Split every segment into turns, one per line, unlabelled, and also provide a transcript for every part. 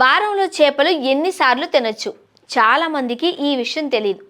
వారంలో చేపలు ఎన్నిసార్లు తినొచ్చు. చాలామందికి ఈ విషయం తెలియదు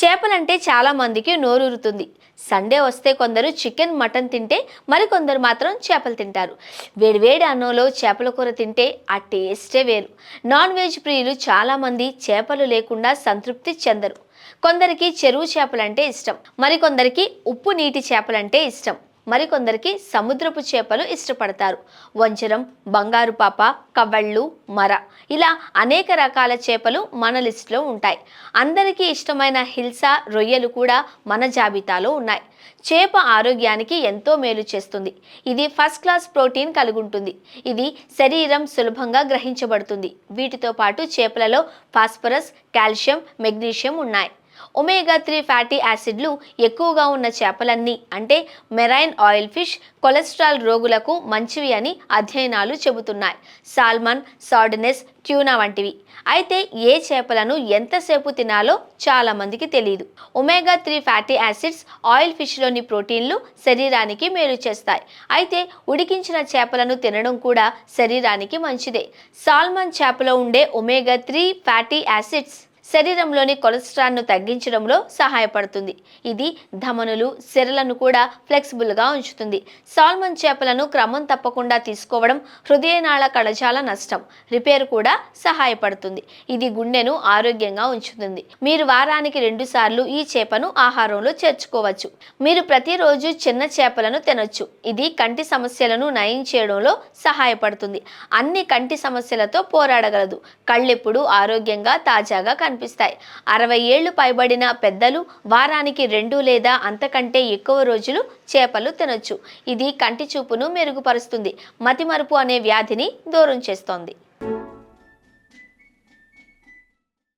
చేపలంటే చాలామందికి నోరూరుతుంది. సండే వస్తే కొందరు చికెన్ మటన్ తింటే మరికొందరు మాత్రం చేపలు తింటారు. వేడివేడి అన్నంలో చేపల కూర తింటే ఆ టేస్టే వేరు. నాన్ వెజ్ ప్రియులు చాలామంది చేపలు లేకుండా సంతృప్తి చెందరు. కొందరికి చెరువు చేపలంటే ఇష్టం. మరికొందరికి ఉప్పు నీటి చేపలంటే ఇష్టం. మరికొందరికి సముద్రపు చేపలు ఇష్టపడతారు. వంచరం బంగారు పాప కవ్వళ్ళు మర. ఇలా అనేక రకాల చేపలు మన లిస్టులో ఉంటాయి. అందరికీ ఇష్టమైన హిల్సా రొయ్యలు కూడా మన జాబితాలో ఉన్నాయి. చేప ఆరోగ్యానికి ఎంతో మేలు చేస్తుంది. ఇది ఫస్ట్ క్లాస్ ప్రోటీన్ కలిగి ఉంటుంది ఇది శరీరం సులభంగా గ్రహించబడుతుంది. వీటితో పాటు చేపలలో ఫాస్ఫరస్ కాల్షియం మెగ్నీషియం ఉన్నాయి. ఒమేగా త్రీ ఫ్యాటీ యాసిడ్లు ఎక్కువగా ఉన్న చేపలన్నీ అంటే మెరైన్ ఆయిల్ ఫిష్ కొలెస్ట్రాల్ రోగులకు మంచివి అని అధ్యయనాలు చెబుతున్నాయి. సాల్మన్ సార్డినెస్ ట్యూనా వంటివి. అయితే ఏ చేపలను ఎంతసేపు తినాలో చాలా మందికి తెలియదు omega three fatty acids oil ఫిష్లోని ప్రోటీన్లు శరీరానికి మేలు చేస్తాయి. అయితే ఉడికించిన చేపలను తినడం కూడా శరీరానికి మంచిదే. సాల్మన్ చేపలో ఉండే ఒమేగా త్రీ ఫ్యాటీ యాసిడ్స్ శరీరంలోని కొలెస్ట్రాల్ను తగ్గించడంలో సహాయపడుతుంది. ఇది ధమనులు సిరలను కూడా ఫ్లెక్సిబుల్గా ఉంచుతుంది. సాల్మన్ చేపలను క్రమం తప్పకుండా తీసుకోవడం హృదయనాళ కణజాల నష్టం రిపేర్ కూడా సహాయపడుతుంది. ఇది గుండెను ఆరోగ్యంగా ఉంచుతుంది. మీరు వారానికి రెండుసార్లు ఈ చేపను ఆహారంలో చేర్చుకోవచ్చు. మీరు ప్రతిరోజు చిన్న చేపలను తినొచ్చు. ఇది కంటి సమస్యలను నయం చేయడంలో సహాయపడుతుంది. అన్ని కంటి సమస్యలతో పోరాడగలదు. కళ్ళెప్పుడు ఆరోగ్యంగా తాజాగా కనిపిస్తాయి. అరవై ఏళ్ళు పైబడిన పెద్దలు వారానికి రెండు లేదా అంతకంటే ఎక్కువ రోజులు చేపలు తినొచ్చు. ఇది కంటి చూపును మెరుగుపరుస్తుంది. మతిమరుపు అనే వ్యాధిని దూరం చేస్తోంది.